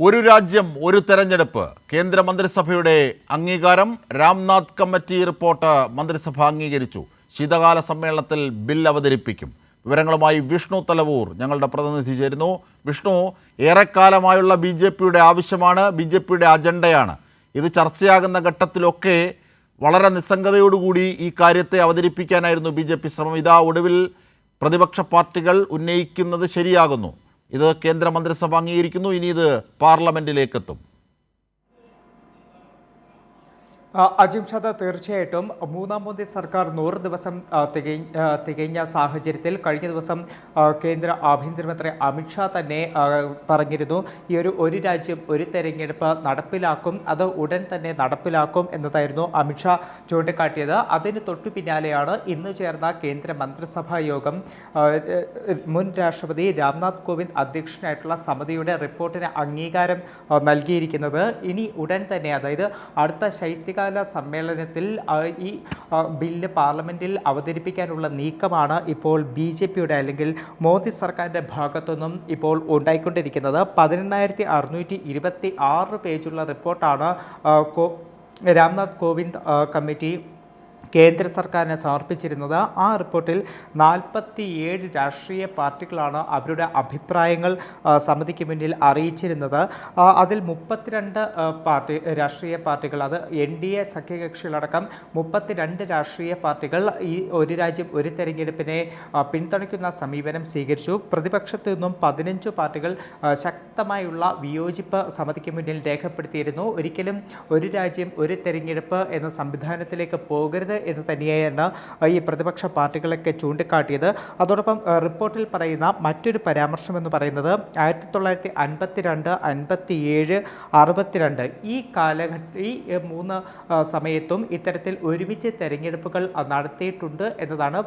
ഒരു രാജ്യം ഒരു തെരഞ്ഞെടുപ്പ്. കേന്ദ്രമന്ത്രിസഭയുടെ അംഗീകാരം രാംനാഥ് കമ്മിറ്റി റിപ്പോർട്ട് മന്ത്രിസഭ അംഗീകരിച്ചു. ശീതകാല സമ്മേളനത്തിൽ ബിൽ അവതരിപ്പിക്കും. വിവരങ്ങളുമായി വിഷ്ണു തലവൂർ ഞങ്ങളുടെ പ്രതിനിധി ചേരുന്നു. വിഷ്ണു ഏറെക്കാലമായുള്ള ബി ജെ പിയുടെ ആവശ്യമാണ് ബി ജെ പിയുടെ അജണ്ടയാണ്. ഇത് ചർച്ചയാകുന്ന ഘട്ടത്തിലൊക്കെ വളരെ നിസ്സംഗതയോടുകൂടി ഈ കാര്യത്തെ അവതരിപ്പിക്കാനായിരുന്നു ബി ജെ പി ശ്രമം. ഇതാ ഒടുവിൽ പ്രതിപക്ഷ പാർട്ടികൾ ഉന്നയിക്കുന്നത് ശരിയാകുന്നു. ഇത് കേന്ദ്രമന്ത്രിസഭ അംഗീകരിക്കുന്നു. ഇനി ഇത് പാർലമെന്റിലേക്കെത്തും. ആ, അജിം ഷാദ തീർച്ചയായിട്ടും മൂന്നാം മോദി സർക്കാർ നൂറ് ദിവസം തികഞ്ഞ സാഹചര്യത്തിൽ കഴിഞ്ഞ ദിവസം കേന്ദ്ര ആഭ്യന്തരമന്ത്രി അമിത്ഷാ തന്നെ പറഞ്ഞിരുന്നു ഈ ഒരു ഒരു രാജ്യം ഒരു തെരഞ്ഞെടുപ്പ് നടപ്പിലാക്കും അത് ഉടൻ തന്നെ നടപ്പിലാക്കും എന്നതായിരുന്നു അമിത്ഷാ ചൂണ്ടിക്കാട്ടിയത്. അതിന് തൊട്ടു പിന്നാലെയാണ് ഇന്ന് ചേർന്ന കേന്ദ്ര മന്ത്രിസഭാ യോഗം മുൻ രാഷ്ട്രപതി രാംനാഥ് കോവിന്ദ് അധ്യക്ഷനായിട്ടുള്ള സമിതിയുടെ റിപ്പോർട്ടിന് അംഗീകാരം നൽകിയിരിക്കുന്നത്. ഇനി ഉടൻ തന്നെ അതായത് അടുത്ത ശൈത്യകാല സമ്മേളനത്തിൽ ഈ ബില്ല് പാർലമെന്റിൽ അവതരിപ്പിക്കാനുള്ള നീക്കമാണ് ഇപ്പോൾ ബി ജെ പിയുടെ അല്ലെങ്കിൽ മോദി സർക്കാരിന്റെ ഭാഗത്തുനിന്നും ഇപ്പോൾ ഉണ്ടായിക്കൊണ്ടിരിക്കുന്നത്. പതിനെണ്ണായിരത്തി അറുന്നൂറ്റി ഇരുപത്തി ആറ് പേജുള്ള റിപ്പോർട്ടാണ് രാംനാഥ് കോവിന്ദ് കമ്മിറ്റി കേന്ദ്ര സർക്കാരിനെ സമർപ്പിച്ചിരുന്നത് ആ റിപ്പോർട്ടിൽ നാൽപ്പത്തിയേഴ് രാഷ്ട്രീയ പാർട്ടികളാണ് അവരുടെ അഭിപ്രായങ്ങൾ സമിതിക്ക് മുന്നിൽ അറിയിച്ചിരുന്നത്. അതിൽ മുപ്പത്തിരണ്ട് പാർട്ടി രാഷ്ട്രീയ പാർട്ടികൾ അത് എൻ ഡി എ സഖ്യകക്ഷികളടക്കം മുപ്പത്തിരണ്ട് രാഷ്ട്രീയ പാർട്ടികൾ ഈ ഒരു രാജ്യം ഒരു തെരഞ്ഞെടുപ്പിനെ പിന്തുണയ്ക്കുന്ന സമീപനം സ്വീകരിച്ചു. പ്രതിപക്ഷത്തു നിന്നും പതിനഞ്ച് പാർട്ടികൾ ശക്തമായുള്ള വിയോജിപ്പ് സമിതിക്ക് മുന്നിൽ രേഖപ്പെടുത്തിയിരുന്നു. ഒരിക്കലും ഒരു രാജ്യം ഒരു തെരഞ്ഞെടുപ്പ് എന്ന സംവിധാനത്തിലേക്ക് പോകരുത് എന്ന് തന്നെയാണ് ഈ പ്രതിപക്ഷ പാർട്ടികളൊക്കെ ചൂണ്ടിക്കാട്ടിയത്. അതോടൊപ്പം റിപ്പോർട്ടിൽ പറയുന്ന മറ്റൊരു പരാമർശം എന്ന് പറയുന്നത് ആയിരത്തി തൊള്ളായിരത്തി അൻപത്തി രണ്ട് അൻപത്തി ഏഴ് അറുപത്തിരണ്ട് ഈ കാലഘട്ട ഈ മൂന്ന് സമയത്തും ഇത്തരത്തിൽ ഒരുമിച്ച് തെരഞ്ഞെടുപ്പുകൾ നടത്തിയിട്ടുണ്ട് എന്നതാണ്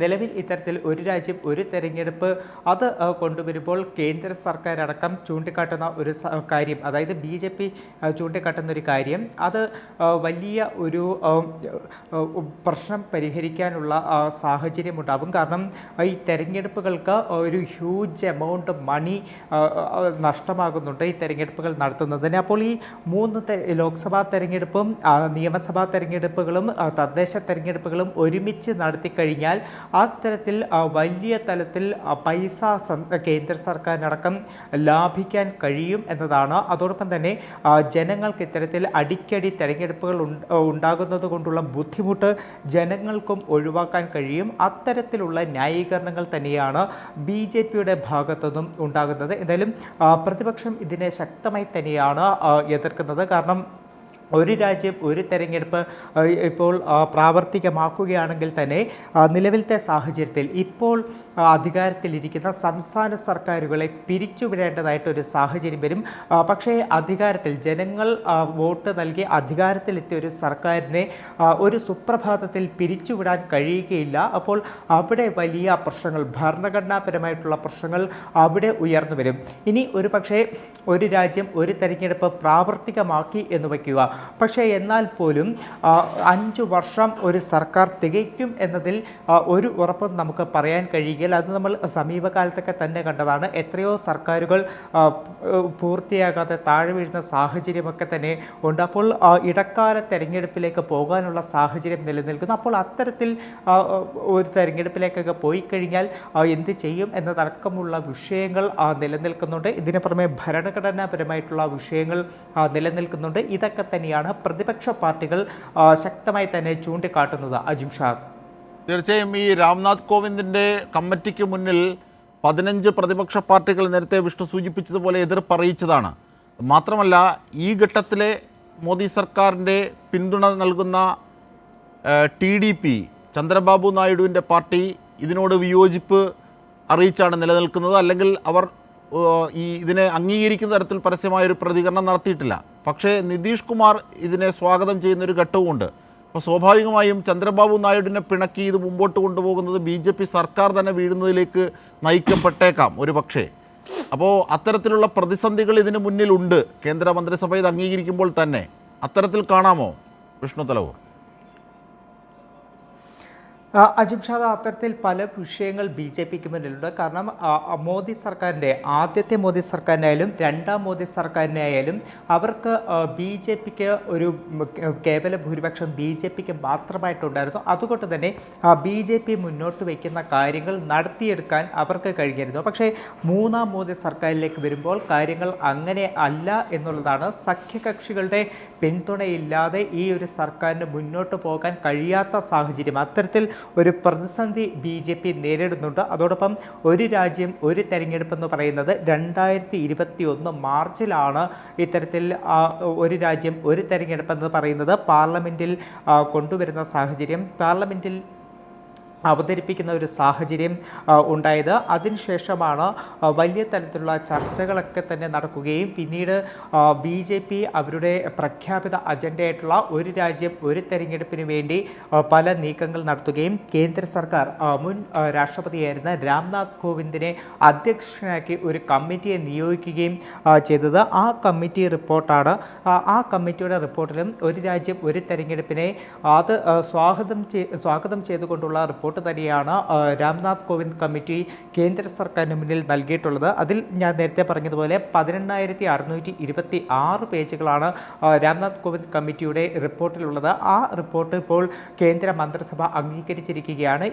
നിലവിൽ ഇത്തരത്തിൽ ഒരു രാജ്യം ഒരു തെരഞ്ഞെടുപ്പ് അത് കൊണ്ടുവരുമ്പോൾ കേന്ദ്ര സർക്കാർ അടക്കം ചൂണ്ടിക്കാട്ടുന്ന ഒരു കാര്യം അതായത് ബി ജെ പി ചൂണ്ടിക്കാട്ടുന്ന ഒരു കാര്യം അത് വലിയ ഒരു പ്രശ്നം പരിഹരിക്കാനുള്ള സാഹചര്യമുണ്ടാകും. കാരണം ഈ തെരഞ്ഞെടുപ്പുകൾക്ക് ഒരു ഹ്യൂജ് എമൗണ്ട് മണി നഷ്ടമാകുന്നുണ്ട് ഈ തെരഞ്ഞെടുപ്പുകൾ നടത്തുന്നതിന്. അപ്പോൾ ഈ മൂന്ന് ലോക്സഭാ തെരഞ്ഞെടുപ്പും നിയമസഭാ തെരഞ്ഞെടുപ്പുകളും തദ്ദേശ തെരഞ്ഞെടുപ്പുകളും ഒരുമിച്ച് നടത്തി കഴിഞ്ഞാൽ അത്തരത്തിൽ വലിയ തലത്തിൽ പൈസ കേന്ദ്ര സർക്കാരിനടക്കം ലാഭിക്കാൻ കഴിയും എന്നതാണ്. അതോടൊപ്പം തന്നെ ജനങ്ങൾക്ക് ഇത്തരത്തിൽ അടിക്കടി തെരഞ്ഞെടുപ്പുകൾ ഉണ്ട- ഉണ്ടാകുന്നത് കൊണ്ടുള്ള ബുദ്ധിമുട്ട് ജനങ്ങൾക്കും ഒഴിവാക്കാൻ കഴിയും. അത്തരത്തിലുള്ള ന്യായീകരണങ്ങൾ തന്നെയാണ് ബി ജെ പിയുടെ ഭാഗത്തുനിന്നും ഉണ്ടാകുന്നത്. എന്തായാലും പ്രതിപക്ഷം ഇതിനെ ശക്തമായി തന്നെയാണ് എതിർക്കുന്നത്. കാരണം ഒരു രാജ്യം ഒരു തെരഞ്ഞെടുപ്പ് ഇപ്പോൾ പ്രാവർത്തികമാക്കുകയാണെങ്കിൽ തന്നെ നിലവിലത്തെ സാഹചര്യത്തിൽ ഇപ്പോൾ അധികാരത്തിലിരിക്കുന്ന സംസ്ഥാന സർക്കാരുകളെ പിരിച്ചുവിടേണ്ടതായിട്ടൊരു സാഹചര്യം വരും. പക്ഷേ അധികാരത്തിൽ ജനങ്ങൾ വോട്ട് നൽകി അധികാരത്തിലെത്തിയ ഒരു സർക്കാരിനെ ഒരു സുപ്രഭാതത്തിൽ പിരിച്ചുവിടാൻ കഴിയുകയില്ല. അപ്പോൾ അവിടെ വലിയ പ്രശ്നങ്ങൾ ഭരണഘടനാപരമായിട്ടുള്ള പ്രശ്നങ്ങൾ അവിടെ ഉയർന്നു വരും. ഇനി ഒരു ഒരു രാജ്യം ഒരു തെരഞ്ഞെടുപ്പ് പ്രാവർത്തികമാക്കി എന്ന് വയ്ക്കുക പക്ഷേ എന്നാൽ പോലും അഞ്ച് വർഷം ഒരു സർക്കാർ തികയ്ക്കും എന്നതിൽ ഒരു ഉറപ്പും നമുക്ക് പറയാൻ കഴിയുകയില്ല. അത് നമ്മൾ സമീപകാലത്തൊക്കെ തന്നെ കണ്ടതാണ്. എത്രയോ സർക്കാരുകൾ പൂർത്തിയാകാതെ താഴെ വീഴുന്ന സാഹചര്യമൊക്കെ തന്നെ ഉണ്ട്. അപ്പോൾ ഇടക്കാല തെരഞ്ഞെടുപ്പിലേക്ക് പോകാനുള്ള സാഹചര്യം നിലനിൽക്കുന്നു. അപ്പോൾ അത്തരത്തിൽ ഒരു തെരഞ്ഞെടുപ്പിലേക്കൊക്കെ പോയി കഴിഞ്ഞാൽ എന്ത് ചെയ്യും എന്നതടക്കമുള്ള വിഷയങ്ങൾ നിലനിൽക്കുന്നുണ്ട്. ഇതിനു പുറമെ ഭരണഘടനാപരമായിട്ടുള്ള വിഷയങ്ങൾ നിലനിൽക്കുന്നുണ്ട്. ഇതൊക്കെ തന്നെയാണ് പ്രതിപക്ഷ പാർട്ടികൾ ശക്തമായി തന്നെ ചൂണ്ടിക്കാട്ടുന്നത്. അജിം ഷാ. തീർച്ചയായും ഈ രാംനാഥ് കോവിന്ദിന്റെ കമ്മിറ്റിക്ക് മുന്നിൽ പതിനഞ്ച് പ്രതിപക്ഷ പാർട്ടികൾ നേരത്തെ വിഷ്ണു സൂചിപ്പിച്ചതുപോലെ എതിർപ്പ് അറിയിച്ചതാണ് മാത്രമല്ല ഈ ഘട്ടത്തിലെ മോദി സർക്കാരിന്റെ പിന്തുണ നൽകുന്ന ടി ഡി പി ചന്ദ്രബാബു നായിഡുവിന്റെ പാർട്ടി ഇതിനോട് വിയോജിപ്പ് അറിയിച്ചാണ് നിലനിൽക്കുന്നത്. അല്ലെങ്കിൽ അവർ ഈ ഇതിനെ അംഗീകരിക്കുന്ന തരത്തിൽ പരസ്യമായൊരു പ്രതികരണം നടത്തിയിട്ടില്ല. പക്ഷേ നിതീഷ് കുമാർ ഇതിനെ സ്വാഗതം ചെയ്യുന്നൊരു ഘട്ടവുമുണ്ട്. അപ്പോൾ സ്വാഭാവികമായും ചന്ദ്രബാബു നായിഡുവിനെ പിണക്കി ഇത് മുമ്പോട്ട് കൊണ്ടുപോകുന്നത് ബി ജെ പി സർക്കാർ തന്നെ വീഴുന്നതിലേക്ക് നയിക്കപ്പെട്ടേക്കാം ഒരു പക്ഷേ. അപ്പോൾ അത്തരത്തിലുള്ള പ്രതിസന്ധികൾ ഇതിന് മുന്നിലുണ്ട്. കേന്ദ്ര മന്ത്രിസഭ ഇത് അംഗീകരിക്കുമ്പോൾ തന്നെ. അത്തരത്തിൽ കാണാമോ വിഷ്ണു തലവൂർ? ആ, അജിം ഷാദ് അത്തരത്തിൽ പല വിഷയങ്ങൾ ബി ജെ പിക്ക് മുന്നിലുണ്ട്. കാരണം മോദി സർക്കാരിന്റെ ആദ്യത്തെ മോദി സർക്കാരിനായാലും രണ്ടാം മോദി സർക്കാരിനായാലും അവർക്ക് ബി ജെ പിക്ക് ഒരു കേവല ഭൂരിപക്ഷം ബി ജെ പിക്ക് മാത്രമായിട്ടുണ്ടായിരുന്നു. അതുകൊണ്ട് തന്നെ ബി ജെ പി മുന്നോട്ട് വയ്ക്കുന്ന കാര്യങ്ങൾ നടത്തിയെടുക്കാൻ അവർക്ക് കഴിഞ്ഞിരുന്നു. പക്ഷേ മൂന്നാം മോദി സർക്കാരിലേക്ക് വരുമ്പോൾ കാര്യങ്ങൾ അങ്ങനെ അല്ല എന്നുള്ളതാണ് സഖ്യകക്ഷികളുടെ പിന്തുണയില്ലാതെ ഈ ഒരു സർക്കാരിന് മുന്നോട്ട് പോകാൻ കഴിയാത്ത സാഹചര്യം. അത്തരത്തിൽ ഒരു പ്രതിസന്ധി ബി ജെ പി നേരിടുന്നുണ്ട്. അതോടൊപ്പം ഒരു രാജ്യം ഒരു തെരഞ്ഞെടുപ്പ് എന്ന് പറയുന്നത് രണ്ടായിരത്തി ഇരുപത്തി ഒന്ന് മാർച്ചിലാണ് ഇത്തരത്തിൽ ഒരു രാജ്യം ഒരു തെരഞ്ഞെടുപ്പ് എന്ന് പറയുന്നത് പാർലമെന്റിൽ കൊണ്ടുവരുന്ന സാഹചര്യം. പാർലമെന്റിൽ അവതരിപ്പിക്കുന്ന ഒരു സാഹചര്യം ഉണ്ടായത്. അതിനുശേഷമാണ് വലിയ തരത്തിലുള്ള ചർച്ചകളൊക്കെ തന്നെ നടക്കുകയും പിന്നീട് ബി ജെ പി അവരുടെ പ്രഖ്യാപിത അജണ്ടയായിട്ടുള്ള ഒരു രാജ്യം ഒരു തെരഞ്ഞെടുപ്പിന് വേണ്ടി പല നീക്കങ്ങൾ നടത്തുകയും കേന്ദ്ര സർക്കാർ മുൻ രാഷ്ട്രപതിയായിരുന്ന രാംനാഥ് കോവിന്ദിനെ അധ്യക്ഷനാക്കി ഒരു കമ്മിറ്റിയെ നിയോഗിക്കുകയും ചെയ്തത്. ആ കമ്മിറ്റി റിപ്പോർട്ടാണ്. ആ, കമ്മിറ്റിയുടെ റിപ്പോർട്ടിലും ഒരു രാജ്യം ഒരു തെരഞ്ഞെടുപ്പിനെ അത് സ്വാഗതം സ്വാഗതം ചെയ്തുകൊണ്ടുള്ള റിപ്പോർട്ട് തന്നെയാണ് രാംനാഥ് കോവിന്ദ് കമ്മിറ്റി കേന്ദ്ര സർക്കാരിന് മുന്നിൽ നൽകിയിട്ടുള്ളത്. അതിൽ ഞാൻ നേരത്തെ പറഞ്ഞതുപോലെ പതിനെണ്ണായിരത്തി അറുന്നൂറ്റി ഇരുപത്തി ആറ് പേജുകളാണ് രാംനാഥ് കോവിന്ദ് കമ്മിറ്റിയുടെ റിപ്പോർട്ടിലുള്ളത്. ആ റിപ്പോർട്ട് ഇപ്പോൾ കേന്ദ്ര മന്ത്രിസഭ അംഗീകരിച്ചിരിക്കുകയാണ്.